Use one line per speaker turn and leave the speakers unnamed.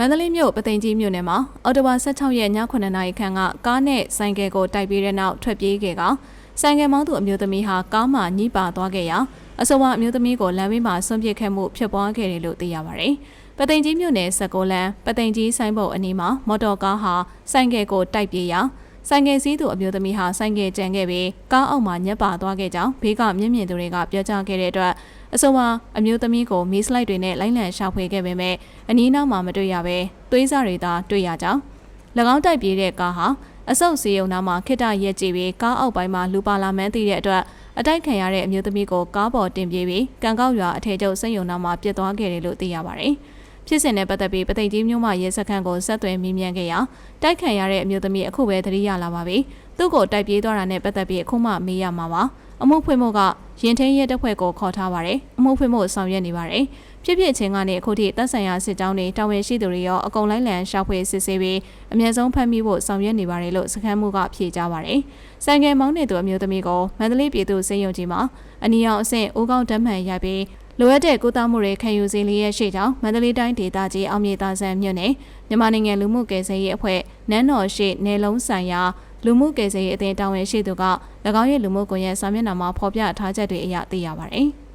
မန္တလေးမြို့ပသိမ်ကြီးမြို့နယ်မှာအော်တိုဘာ16ရက်ည9နာရီခန့်ကကားနဲ့ဆိုင်ကယ်ကိုတိုက်ပြီးတဲ့နောက်ထွက်ပြေးခဲ့ကဆိုင်ကယ်မောင်းသူအမျိုးသမီးဟာကားမှညှိပါသွားခဲ့ရာအဆိုပါအမျိုးသမီးကိုလမ်းဘေးမှာဆွန့်ပစ်ခဲ့မှုဖြစ်ပွားခဲ့တယ်လို့သိရပါတယ်။ပသိမ်ကြီးမြို့နယ်စကောလန်ပသိမ်ကြီးဆိုင်ဘုတ်အနီးမှာမော်တော်ကားဟာဆိုင်ကယ်ကိုတိုက်ပြေးရာဆိုင်ကယ်စီးသူအမျိုးသမီးဟာဆိုင်ကယ်ကျန်ခဲ့ပြီးကားအောက်မှာညက်ပါသွားခဲ့ကြောင်းဘေးကမျက်မြင်သူတွေကပြောကြားခဲ့တဲ့အတွက် အဆိုပါအမျိုးသမီးကိုမီးစလိုက်တွေနဲ့လိုင်းလံရှာဖွေခဲ့ပေမဲ့အနီးနောက်မှာမတွေ့ရဘဲသွေးစားတွေသာတွေ့ရကြောင်း၎င်းတိုက်ပြေးတဲ့ကားဟာအဆုတ်စီယုံနာမှာခိတရက်ကြည့်ပြီးကားအောက်ပိုင်းမှာလူပါလာမှန်းသိတဲ့အတွက်အတိုက်ခံရတဲ့အမျိုးသမီးကိုကားပေါ်တင်ပြေးပြီးကံကောက်ရွာအထည်ချုပ်စိတ်ယုံနာမှာပြစ်သွားခဲ့တယ်လို့သိရပါတယ်။ ဖြစ်စဉ်နဲ့ပတ်သက်ပြီးပသိမ်ကြီးမြို့မှရဲစခန်းကိုဆက်သွယ်မေးမြန်းခဲ့ရာတိုက်ခံရတဲ့အမျိုးသမီးအခုပဲသတိရလာပါပြီ။သူ့ကိုတိုက်ပြေးသွားတာနဲ့ပတ်သက်ပြီးအခုမှမေးရမှာပါ။အမှုဖွင့်မှုကရင်ထင်းရဲတပ်ဖွဲ့ကိုခေါ်ထားပါတယ်။အမှုဖွင့်မှုဆောင်ရွက်နေပါတယ်။ဖြစ်ဖြစ်ချင်းကနေအခုထိတပ်ဆိုင်ရာစစ်ကြောင်းတွေတာဝန်ရှိသူတွေရောအကုန်လိုက်လံရှာဖွေစစ်ဆေးပြီးအမြဲဆုံးဖမ်းမိဖို့ဆောင်ရွက်နေပါတယ်လို့စခန်းမှုကဖြေကြားပါတယ်။ဆိုင်ကယ်မောင်းနေသူအမျိုးသမီးကိုမန္တလေးပြည်သူစေယုံကြီးမှာအနီအောင်အဆင့်အိုးကောင်းဓာတ်မှန်ရိုက်ပြီး လိုအပ်တဲ့ကုသမှုတွေခံယူစီလျက်ရှိကြောင်းမန္တလေးတိုင်းဒေသကြီးအောင်မြေသာဆန်မြို့နယ်မြန်မာနိုင်ငံလူမှုကယ်ဆယ်ရေးအဖွဲ့နန်းတော်ရှိနယ်လုံးဆိုင်ရာလူမှုကယ်ဆယ်ရေးအသင်းတာဝန်ရှိသူက၎င်းရဲ့လူမှုကွန်ရက်စာမျက်နှာမှာဖော်ပြထားချက်တွေအရသိရပါတယ်။